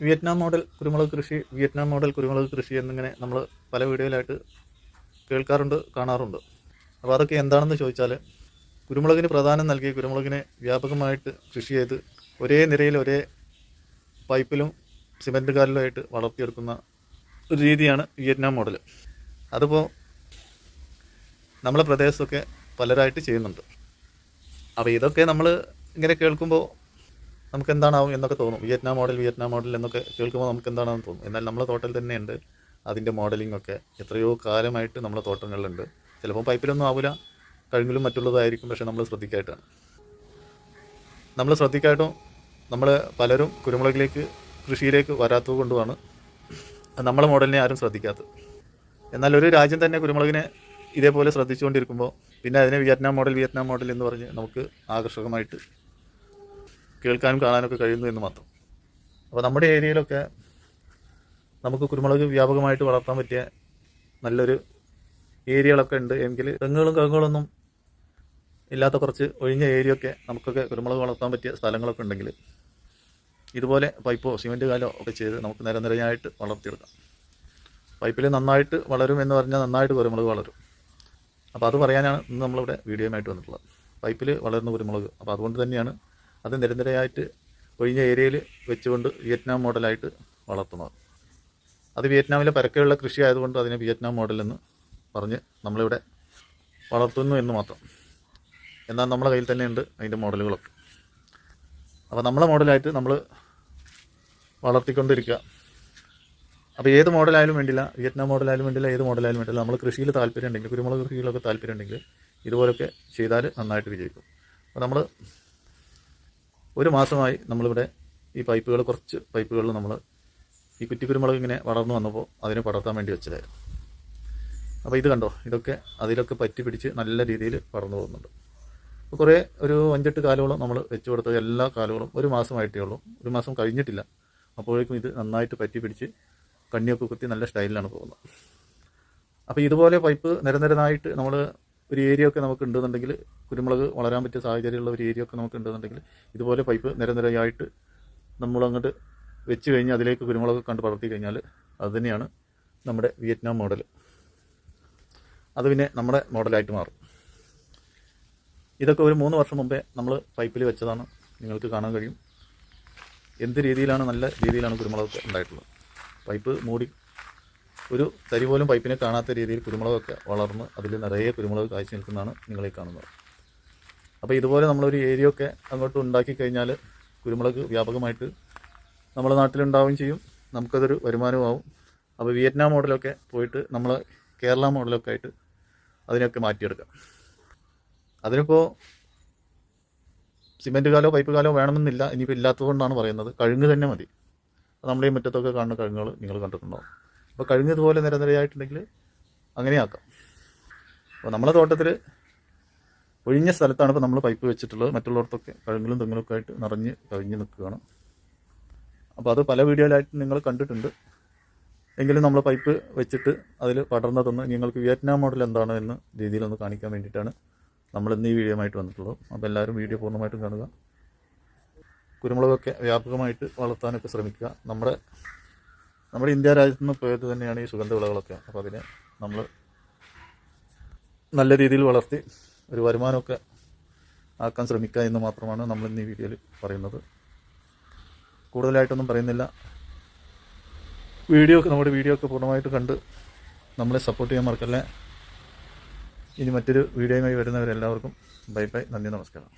Vietnam model കുരുമുളക് കൃഷി Vietnam model കുരുമുളക് കൃഷി എന്നിങ്ങനെ നമ്മൾ പല വീഡിയോയിലായിട്ട് കേൾക്കാറുണ്ട് കാണാറുണ്ട്. അപ്പോൾ അതൊക്കെ എന്താണെന്ന് ചോദിച്ചാൽ കുരുമുളകിന് പ്രാധാന്യം നൽകി കുരുമുളകിനെ വ്യാപകമായിട്ട് കൃഷി ചെയ്ത് ഒരേ നിരയിൽ ഒരേ പൈപ്പിലും സിമന്റ് കാലിലുമായിട്ട് വളർത്തിയെടുക്കുന്ന ഒരു രീതിയാണ് വിയറ്റ്നാം മോഡൽ അതിപ്പോൾ നമ്മളെ പ്രദേശത്തൊക്കെ പലരായിട്ട് ചെയ്യുന്നുണ്ട്. അപ്പോൾ ഇതൊക്കെ നമ്മൾ ഇങ്ങനെ കേൾക്കുമ്പോൾ നമുക്ക് എന്താണാവും എന്നൊക്കെ തോന്നും. വിയറ്റ്നാം മോഡൽ വിയറ്റ്നാം മോഡൽ എന്നൊക്കെ കേൾക്കുമ്പോൾ നമുക്ക് എന്താണെന്ന് തോന്നും. എന്നാൽ നമ്മളെ തോട്ടത്തിൽ തന്നെയുണ്ട് അതിന്റെ മോഡലിംഗ് ഒക്കെ എത്രയോ കാലമായിട്ട് നമ്മളെ തോട്ടങ്ങളിലുണ്ട്. ചിലപ്പോൾ പൈപ്പിലൊന്നും ആവില്ല കഴിഞ്ഞിലും മറ്റുള്ളതായിരിക്കും. പക്ഷേ നമ്മൾ ശ്രദ്ധിക്കായിട്ടാണ്. നമ്മൾ ശ്രദ്ധിക്കായിട്ടും നമ്മൾ പലരും കുരുമുളകിലേക്ക് കൃഷിയിലേക്ക് വരാത്തത് കൊണ്ടുമാണ് നമ്മളെ മോഡലിനെ ആരും ശ്രദ്ധിക്കാത്തത്. എന്നാൽ ഒരു രാജ്യം തന്നെ കുരുമുളകിനെ ഇതേപോലെ ശ്രദ്ധിച്ചുകൊണ്ടിരിക്കുമ്പോൾ പിന്നെ അതിനെ വിയറ്റ്നാം മോഡൽ വിയറ്റ്നാം മോഡൽ എന്ന് പറഞ്ഞ് നമുക്ക് ആകർഷകമായിട്ട് കേൾക്കാനും കാണാനൊക്കെ കഴിയുന്നു എന്ന് മാത്രം. അപ്പോൾ നമ്മുടെ ഏരിയയിലൊക്കെ നമുക്ക് കുരുമുളക് വ്യാപകമായിട്ട് വളർത്താൻ പറ്റിയ നല്ലൊരു ഏരിയകളൊക്കെ ഉണ്ട്. എങ്കിൽ തെങ്ങുകളും കവുകളൊന്നും ഇല്ലാത്ത കുറച്ച് ഒഴിഞ്ഞ ഏരിയയൊക്കെ നമുക്കൊക്കെ കുരുമുളക് വളർത്താൻ പറ്റിയ സ്ഥലങ്ങളൊക്കെ ഉണ്ടെങ്കിൽ ഇതുപോലെ പൈപ്പോ സിമെന്റ് കാലോ ഒക്കെ ചെയ്ത് നമുക്ക് നിരനിരയായിട്ട് വളർത്തിയെടുക്കാം. പൈപ്പിൽ നന്നായിട്ട് വളരും എന്ന് പറഞ്ഞാൽ നന്നായിട്ട് കുരുമുളക് വളരും. അപ്പോൾ അത് പറയാനാണ് ഇന്ന് നമ്മളിവിടെ വീഡിയോയുമായിട്ട് വന്നിട്ടുള്ളത്. പൈപ്പിൽ വളരുന്ന കുരുമുളക്. അപ്പോൾ അതുകൊണ്ട് തന്നെയാണ് അത് നിരന്തരമായിട്ട് ഒഴിഞ്ഞ ഏരിയയിൽ വെച്ചുകൊണ്ട് വിയറ്റ്നാം മോഡലായിട്ട് വളർത്തുന്നത്. അത് വിയറ്റ്നാമിലെ പരക്കെയുള്ള കൃഷി ആയതുകൊണ്ട് അതിനെ വിയറ്റ്നാം മോഡലെന്ന് പറഞ്ഞ് നമ്മളിവിടെ വളർത്തുന്നു എന്ന് മാത്രം. എന്നാൽ നമ്മളെ കയ്യിൽ തന്നെ ഉണ്ട് അതിന്റെ മോഡലുകളൊക്കെ. അപ്പോൾ നമ്മളെ മോഡലായിട്ട് നമ്മൾ വളർത്തിക്കൊണ്ടിരിക്കുക. അപ്പോൾ ഏത് മോഡലായാലും വേണ്ടില്ല വിയറ്റ്നാം മോഡലായാലും വേണ്ടില്ല ഏത് മോഡലായാലും വേണ്ടില്ല. നമ്മൾ കൃഷിയിൽ താല്പര്യം ഉണ്ടെങ്കിൽ കുരുമുളക് കൃഷിയിലൊക്കെ താല്പര്യം ഉണ്ടെങ്കിൽ ഇതുപോലൊക്കെ ചെയ്താൽ നന്നായിട്ട് വിജയിക്കും. അപ്പോൾ നമ്മൾ ഒരു മാസമായി നമ്മളിവിടെ ഈ പൈപ്പുകൾ കുറച്ച് പൈപ്പുകളിൽ നമ്മൾ ഈ കുറ്റിക്കുരുമുളക് ഇങ്ങനെ വളർന്നു വന്നപ്പോൾ അതിനെ പടർത്താൻ വേണ്ടി വെച്ചതായിരുന്നു. അപ്പോൾ ഇത് കണ്ടോ? ഇതൊക്കെ അതിലൊക്കെ പറ്റി പിടിച്ച് നല്ല രീതിയിൽ പടർന്നു പോകുന്നുണ്ട്. അപ്പോൾ കുറേ ഒരു അഞ്ചെട്ട് കാലുകളും നമ്മൾ വെച്ച് കൊടുത്ത എല്ലാ കാലുകളും ഒരു മാസമായിട്ടേ ഉള്ളൂ. ഒരു മാസം കഴിഞ്ഞിട്ടില്ല. അപ്പോഴേക്കും ഇത് നന്നായിട്ട് പറ്റി പിടിച്ച് കണ്ണിയൊക്കെ കുത്തി നല്ല സ്റ്റൈലിലാണ് പോകുന്നത്. അപ്പോൾ ഇതുപോലെ പൈപ്പ് നിരനിരനായിട്ട് നമ്മൾ ഒരു ഏരിയ ഒക്കെ നമുക്ക് ഉണ്ടെന്നുണ്ടെങ്കിൽ കുരുമുളക് വളരാൻ പറ്റിയ സാഹചര്യമുള്ള ഒരു ഏരിയ ഒക്കെ നമുക്ക് ഉണ്ടെന്നുണ്ടെങ്കിൽ ഇതുപോലെ പൈപ്പ് നിരനിരയായിട്ട് നമ്മൾ അങ്ങോട്ട് വെച്ച് കഴിഞ്ഞ് അതിലേക്ക് കുരുമുളക് കണ്ട് പടർത്തി കഴിഞ്ഞാൽ അത് തന്നെയാണ് നമ്മുടെ വിയറ്റ്നാം മോഡൽ അത് പിന്നെ നമ്മുടെ മോഡലായിട്ട് മാറും. ഇതൊക്കെ ഒരു മൂന്ന് വർഷം മുമ്പേ നമ്മൾ പൈപ്പിൽ വെച്ചതാണ്. നിങ്ങൾക്ക് കാണാൻ കഴിയും. എന്ത് രീതിയിലാണ് നല്ല രീതിയിലാണ് കുരുമുളക് ഉണ്ടായിട്ടുള്ളത്. പൈപ്പ് മൂടി ഒരു തരി പോലും പൈപ്പിനെ കാണാത്ത രീതിയിൽ കുരുമുളകൊക്കെ വളർന്ന് അതിൽ നിറയെ കുരുമുളക് കാഴ്ച നിൽക്കുന്നതാണ് നിങ്ങളീ കാണുന്നത്. അപ്പോൾ ഇതുപോലെ നമ്മളൊരു ഏരിയ ഒക്കെ അങ്ങോട്ട് ഉണ്ടാക്കി കഴിഞ്ഞാൽ കുരുമുളക് വ്യാപകമായിട്ട് നമ്മുടെ നാട്ടിലുണ്ടാവുകയും ചെയ്യും. നമുക്കതൊരു വരുമാനമാവും. അപ്പോൾ വിയറ്റ്നാം മോഡലൊക്കെ പോയിട്ട് നമ്മൾ കേരള മോഡലൊക്കെ ആയിട്ട് അതിനൊക്കെ മാറ്റിയെടുക്കാം. അതിനിപ്പോൾ സിമെന്റ് കാലോ പൈപ്പ് കാലോ വേണമെന്നില്ല ഇനിയിപ്പോൾ ഇല്ലാത്തതുകൊണ്ടാണ് പറയുന്നത്. കഴുങ്ങ് തന്നെ മതി. ഈ മുറ്റത്തൊക്കെ കാണുന്ന കഴുങ്ങുകൾ നിങ്ങൾ കണ്ടിട്ടുണ്ടാവും. അപ്പോൾ കഴിഞ്ഞതുപോലെ നിരനിരയായിട്ടുണ്ടെങ്കിൽ അങ്ങനെയാക്കാം. അപ്പോൾ നമ്മളെ തോട്ടത്തിൽ ഒഴിഞ്ഞ സ്ഥലത്താണ് ഇപ്പോൾ നമ്മൾ പൈപ്പ് വെച്ചിട്ടുള്ളത്. മറ്റുള്ളവർക്കൊക്കെ കഴുങ്ങലും തെങ്ങിലൊക്കെ ആയിട്ട് നിറഞ്ഞ് കഴിഞ്ഞ് നിൽക്കുകയാണ്. അപ്പോൾ അത് പല വീഡിയോയിലായിട്ട് നിങ്ങൾ കണ്ടിട്ടുണ്ട്. എങ്കിലും നമ്മൾ പൈപ്പ് വെച്ചിട്ട് അതിൽ പടർന്നതൊന്ന് നിങ്ങൾക്ക് വിയറ്റ്നാം മോഡൽ എന്താണ് എന്ന് രീതിയിലൊന്ന് കാണിക്കാൻ വേണ്ടിയിട്ടാണ് നമ്മൾ ഇന്ന് ഈ വീഡിയോ ആയിട്ട് വന്നിട്ടുള്ളത്. അപ്പോൾ എല്ലാവരും വീഡിയോ പൂർണമായിട്ടും കാണുക. കുരുമുളകൊക്കെ വ്യാപകമായിട്ട് വളർത്താനൊക്കെ ശ്രമിക്കുക. നമ്മുടെ നമ്മുടെ ഇന്ത്യ രാജ്യത്ത് നിന്ന് പോയത് തന്നെയാണ് ഈ സുഗന്ധ വിളകളൊക്കെ. അപ്പോൾ അതിനെ നമ്മൾ നല്ല രീതിയിൽ വളർത്തി ഒരു വരുമാനമൊക്കെ ആക്കാൻ ശ്രമിക്കുക എന്ന് മാത്രമാണ് നമ്മൾ ഇന്ന് ഈ വീഡിയോയിൽ പറയുന്നത്. കൂടുതലായിട്ടൊന്നും പറയുന്നില്ല. വീഡിയോ നമ്മുടെ വീഡിയോ ഒക്കെ പൂർണമായിട്ട് കണ്ട് നമ്മളെ സപ്പോർട്ട് ചെയ്യാൻ മറക്കല്ലേ. ഇനി മറ്റൊരു വീഡിയോയുമായി വരുന്നവരെല്ലാവർക്കും ബൈ ബൈ നന്ദി നമസ്കാരം.